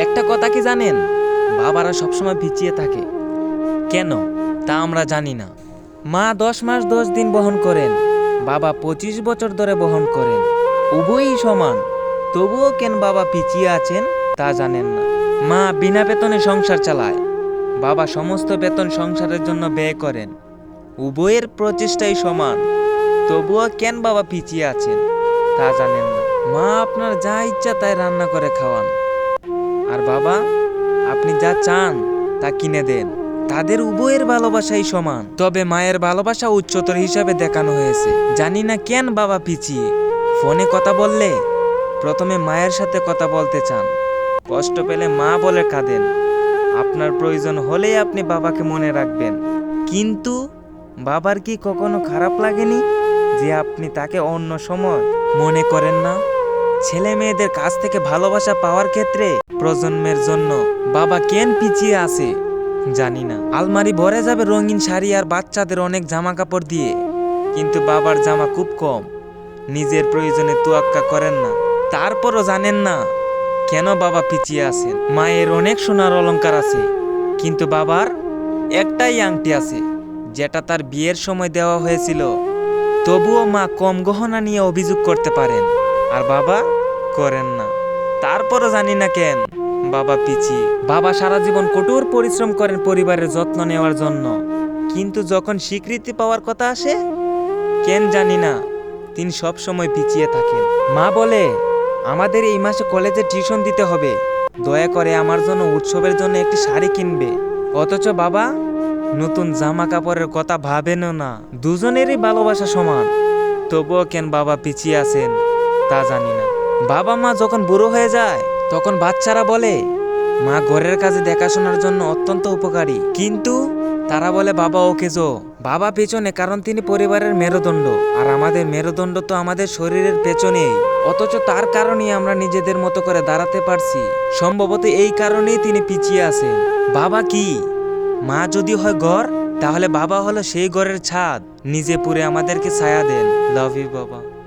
একটা কথা কি জানেন? বাবারা সবসময় পিছিয়ে থাকে। কেন? তা আমরা জানি না। মা দশ মাস দশ দিন বহন করেন। বাবা পঁচিশ বছর ধরে বহন করেন। উভয়ই সমান। তবুও কেন বাবা পিছিয়ে আছেন তা জানেন না। মা বিনা বেতনে সংসার চালায়। বাবা সমস্ত বেতন সংসারের জন্য ব্যয় করেন। উভয়ের প্রচেষ্টাই সমান। তবুও কেন বাবা পিছিয়ে আছেন তা জানেন না। মা আপনার যা ইচ্ছা তাই রান্না করে খাওয়ান। আর বাবা, আপনি যা চান তা কিনে দেন। তাদের উভয়ের ভালোবাসাই সমান। তবে মায়ের ভালোবাসা উচ্চতর হিসাবে দেখানো হয়েছে। জানি না কেন বাবা পিছিয়ে ফোনে কথা বললে প্রথমে মায়ের সাথে কথা বলতে চান। কষ্ট পেলে মা বলে কাঁদেন। আপনার প্রয়োজন হলেই আপনি বাবাকে মনে রাখবেন। কিন্তু বাবার কি কখনো খারাপ লাগেনি যে আপনি তাকে অন্য সময় মনে করেন না? ছেলে মেয়েদের কাছ থেকে ভালোবাসা পাওয়ার ক্ষেত্রে প্রজন্মের জন্য বাবা কেন পিছিয়ে আছে, জানি না। আলমারি ভরে যাবে রঙিন শাড়ি আর বাচ্চাদের অনেক জামা কাপড় দিয়ে, কিন্তু বাবার জামা খুব কম। নিজের প্রয়োজনে তোয়াক্কা করেন না। তারপরও জানেন না কেন বাবা পিছিয়ে আছেন। মায়ের অনেক সোনার অলংকার আছে, কিন্তু বাবার একটাই আংটি আছে, যেটা তার বিয়ের সময় দেওয়া হয়েছিল। তবুও মা কম গহনা নিয়ে অভিযোগ করতে পারেন। আর বাবা করেন না। তারপরও জানি না কেন বাবা পিছিয়ে বাবা সারা জীবন কঠোর পরিশ্রম করেন পরিবারের যত্ন নেওয়ার জন্য। কিন্তু যখন স্বীকৃতি পাওয়ার কথা আসে, কেন জানি না তিনি সব সময় পিছিয়ে থাকেন। মা বলে, আমাদের এই মাসে কলেজে টিউশন দিতে হবে। দয়া করে আমার জন্য উৎসবের জন্য একটি শাড়ি কিনবে। অথচ বাবা নতুন জামা কাপড়ের কথা ভাবেনও না। দুজনেরই ভালোবাসা সমান। তবুও কেন বাবা পিছিয়ে আছেন? তা জানি না। বাবা মা যখন বুড়ো হয়ে যায়, তখন বাচ্চারা বলে, মা ঘরের কাজে দেখাশোনার জন্য অত্যন্ত উপকারী। কিন্তু তারা বলে, বাবা, ওকে জো বাবা পেছনে, কারণ তিনি পরিবারের মেরুদণ্ড। আর আমাদের মেরুদণ্ড তো আমাদের শরীরের পেছনেই। অথচ তার কারণেই আমরা নিজেদের মতো করে দাঁড়াতে পারছি। সম্ভবত এই কারণেই তিনি পিছিয়ে আছেন। বাবা কি? মা যদি হয় ঘর, তাহলে বাবা হলো সেই ঘরের ছাদ। নিজে পুরে আমাদেরকে ছায়া দেন। লাভ ইউ বাবা।